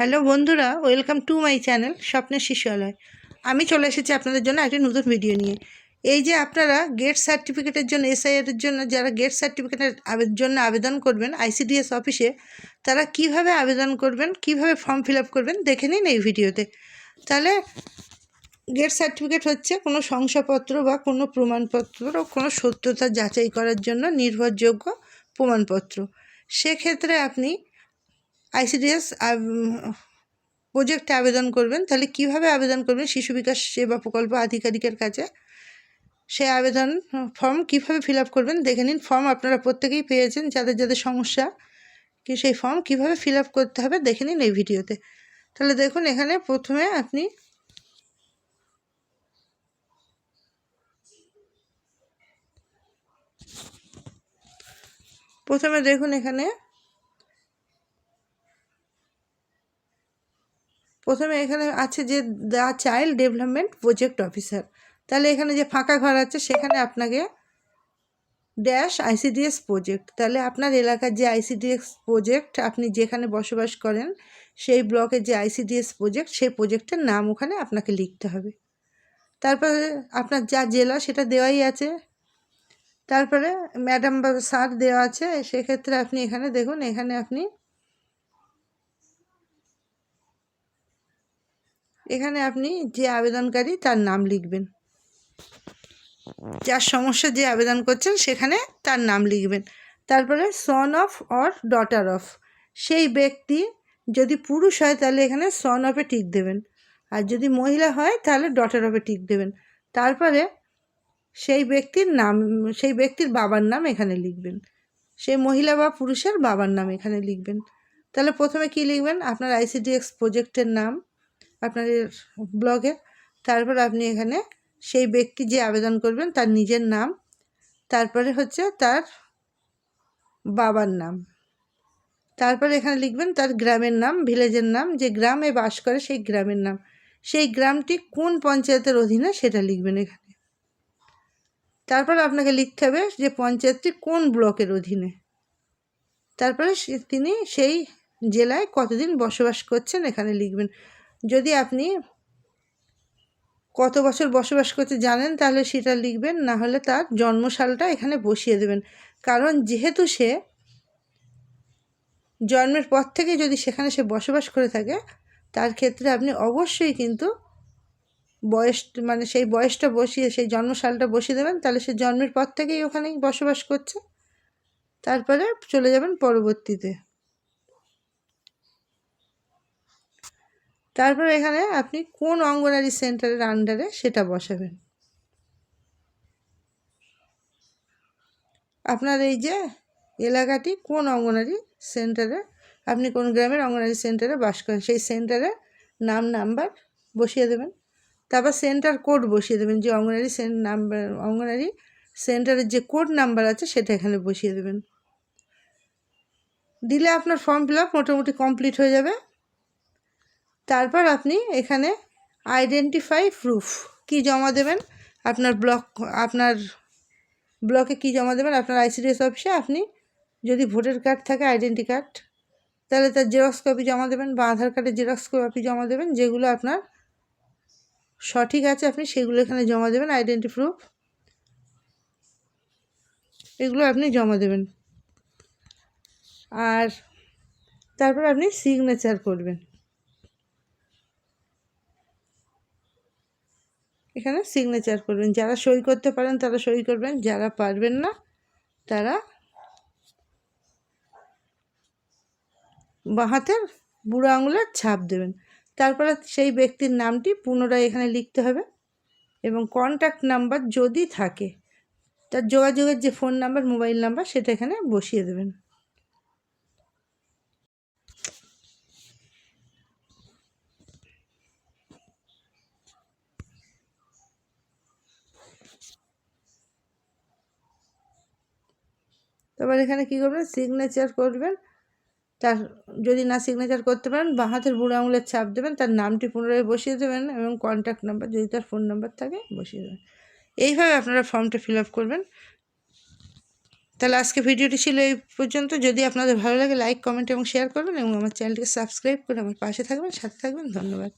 Hello বন্ধুরা, welcome to my channel স্বপ্নের শিশুয়ালয়। আমি চলে এসেছি আপনাদের জন্য একটি নতুন ভিডিও নিয়ে। এই যে আপনারা গেট সার্টিফিকেটের জন্য এসআইআর জন্য, যারা গেট সার্টিফিকেটের জন্য আবেদন করবেন আইসিডিএস অফিসে তারা কীভাবে আবেদন করবেন, কীভাবে ফর্ম ফিল করবেন, দেখে নিন এই ভিডিওতে। তাহলে গেট সার্টিফিকেট হচ্ছে কোনো শংসাপত্র বা কোনো প্রমাণপত্র, কোনো সত্যতা যাচাই করার জন্য নির্ভরযোগ্য প্রমাণপত্র। সেক্ষেত্রে আপনি আইসিডিএস প্রজেক্টে আবেদন করবেন। তাহলে কীভাবে আবেদন করবেন? শিশু বিকাশ সেবা প্রকল্প আধিকারিকের কাছে। সে আবেদন ফর্ম কীভাবে ফিল করবেন? দেখে নিন। ফর্ম আপনারা প্রত্যেকেই পেয়েছেন, যাদের যাদের সমস্যা। কি সেই ফর্ম কীভাবে ফিল করতে হবে? দেখে নিন এই ভিডিওতে। তাহলে দেখুন, এখানে প্রথমে আপনি প্রথমে দেখুন এখানে প্রথমে এখানে আছে যে the child development project officer. তাহলে এখানে যে ফাঁকা ঘর আছে, সেখানে আপনাকে ড্যাশ আইসিডিএস প্রজেক্ট। তাহলে আপনার এলাকার যে আইসিডিএস প্রজেক্ট আপনি যেখানে বসবাস করেন, সেই ব্লকের যে আইসিডিএস প্রজেক্ট, সেই প্রজেক্টের নাম ওখানে আপনাকে লিখতে হবে। তারপরে আপনার যা জেলা, সেটা দেওয়াই আছে। তারপরে ম্যাডাম বা স্যার দেওয়া আছে। সেক্ষেত্রে আপনি এখানে দেখুন, এখানে আপনি এখানে আপনি যে আবেদনকারী তার নাম লিখবেন। যার সমস্যা যে আবেদন করছেন সেখানে তার নাম লিখবেন। তারপরে son of or daughter of সেই ব্যক্তি যদি পুরুষ হয় তাহলে এখানে সন অফে টিক দেবেন। আর যদি মহিলা হয় তাহলে ডটার অফে টিক দেবেন। তারপরে সেই ব্যক্তির নাম, সেই ব্যক্তির বাবার নাম এখানে লিখবেন। সেই মহিলা বা পুরুষের বাবার নাম এখানে লিখবেন। তাহলে প্রথমে কি লিখবেন? আপনার আইসিডিএক্স প্রজেক্টের নাম। আপনার ব্লগের তারপর আপনি এখানে সেই ব্যক্তি যে আবেদন করবেন, তার নিজের নাম, তারপরে হচ্ছে তার বাবার নাম। তারপরে এখানে লিখবেন তার গ্রামের নাম, ভিলেজের নাম, যে গ্রামে বাস করে সেই গ্রামের নাম। সেই গ্রামটি কোন পঞ্চায়েতের অধীনে সেটা লিখবেন এখানে। তারপর আপনাকে লিখতে হবে যে পঞ্চায়েতটি কোন ব্লকের অধীনে। তারপরে তিনি সেই জেলায় কতদিন বসবাস করছেন এখানে লিখবেন। যদি আপনি কত বছর বসবাস করতে জানেন, তাহলে সেটা লিখবেন, না হলে তার জন্মসালটা এখানে বসিয়ে দেবেন। কারণ যেহেতু সে জন্মের পর থেকে যদি সেখানে সে বসবাস করে থাকে, তার ক্ষেত্রে আপনি অবশ্যই কিন্তু বয়স মানে সেই বয়সটা বসিয়ে, সেই জন্মসালটা বসিয়ে দেবেন, তাহলে সে জন্মের পর থেকেই ওখানেই বসবাস করছে। তারপরে চলে যাবেন পরবর্তীতে। তারপর এখানে আপনি কোন অঙ্গনারী সেন্টারের আন্ডারে সেটা বসাবেন। আপনার এই যে এলাকাটি কোন অঙ্গনারী সেন্টারে, আপনি কোন গ্রামের অঙ্গনারী সেন্টারে বাস করেন, সেই সেন্টারে নাম নাম্বার বসিয়ে দেবেন। তারপর সেন্টার কোড বসিয়ে দেবেন, যে অঙ্গনারী নাম্বার অঙ্গনারী সেন্টারের যে কোড নাম্বার আছে সেটা এখানে বসিয়ে দেবেন। দিলে আপনার ফর্ম ফিল আপ মোটামুটি কমপ্লিট হয়ে যাবে। তারপর আপনি এখানে আইডেন্টিফাই প্রুফ কি জমা দেবেন? আপনার ব্লক আপনার ব্লকে কি জমা দেবেন? আপনার আইসিডিএস অফিসে আপনি যদি ভোটার কার্ড থাকে আইডেন্টি কার্ড তাহলে তার জেরক্স কপি জমা দেবেন বা আধার কার্ডের জেরক্স কপি জমা দেবেন। যেগুলো আপনার সঠিক আছে, আপনি সেগুলো এখানে জমা দেবেন আইডেন্টি প্রুফ এগুলো আপনি জমা দেবেন। আর তারপর আপনি সিগনেচার করবেন। এখানে সিগনেচার করবেন। যারা সই করতে পারেন, তারা সই করবেন। যারা পারবেন না, তারা হাতের বুড়ো আঙুলের ছাপ দেবেন। তারপরে সেই ব্যক্তির নামটি পুনরায় এখানে লিখতে হবে এবং কন্ট্যাক্ট নাম্বার যদি থাকে, তার যোগাযোগের যে ফোন নাম্বার মোবাইল নাম্বার সেটা এখানে বসিয়ে দেবেন। তারপর এখানে কী করবেন? সিগনেচার করবেন। তার যদি না সিগনেচার করতে পারেন, বাঁ হাতের বুড়ো আঙুলের ছাপ দেবেন, তার নামটি পুনরায় বসিয়ে দেবেন এবং কন্ট্যাক্ট নাম্বার যদি তার ফোন নাম্বার থাকে, বসিয়ে দেবেন। এইভাবে আপনারা ফর্মটা ফিল আপ করবেন। তাহলে আজকে ভিডিওটি ছিল এই পর্যন্ত। যদি আপনাদের ভালো লাগে লাইক কমেন্ট এবং শেয়ার করবেন এবং আমার চ্যানেলটিকে সাবস্ক্রাইব করে আমার পাশে থাকবেন, সাথে থাকবেন। ধন্যবাদ।